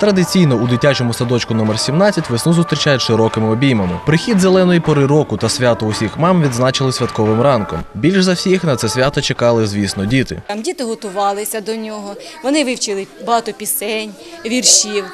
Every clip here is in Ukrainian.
Традиційно у дитячому садочку номер 17 весну зустрічають широкими обіймами. Прихід зеленої пори року та свято усіх мам відзначили святковим ранком. Більш за всіх на це свято чекали, звісно, діти. Там діти готувалися до нього, вони вивчили багато пісень, віршів.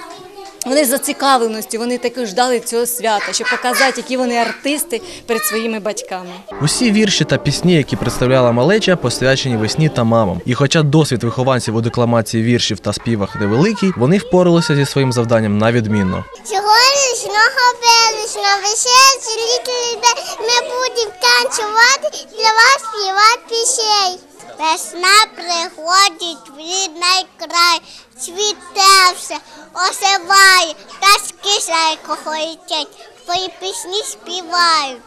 Вони з зацікавленості, вони таки ждали цього свята, щоб показати, які вони артисти перед своїми батьками. Усі вірші та пісні, які представляла малеча, посвячені весні та мамам. І хоча досвід вихованців у декламації віршів та співах невеликий, вони впоралися зі своїм завданням на відмінно. Сьогоднішнього величного веселці літа ми будемо танцювати для вас співати пісень. Весна приходить в рідний край, цвіте все, осиває, та зайко летять, твої пісні співають.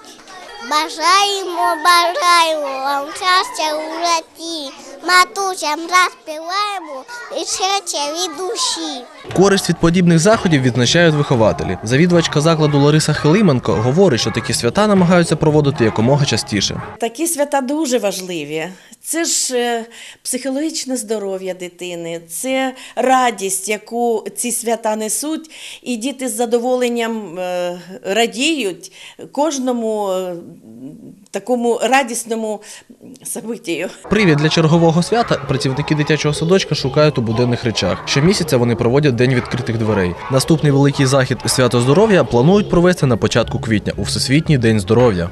Бажаємо, бажаємо вам щастя у житті, матусям заспіваємо і серця від душі. Користь від подібних заходів відзначають вихователі. Завідувачка закладу Лариса Хилименко говорить, що такі свята намагаються проводити якомога частіше. Такі свята дуже важливі. Це ж е, психологічне здоров'я дитини, це радість, яку ці свята несуть, і діти з задоволенням е, радіють кожному е, такому радісному событію. Привід для чергового свята працівники дитячого садочка шукають у буденних речах. Щомісяця вони проводять день відкритих дверей. Наступний великий захід свято здоров'я планують провести на початку квітня у Всесвітній день здоров'я.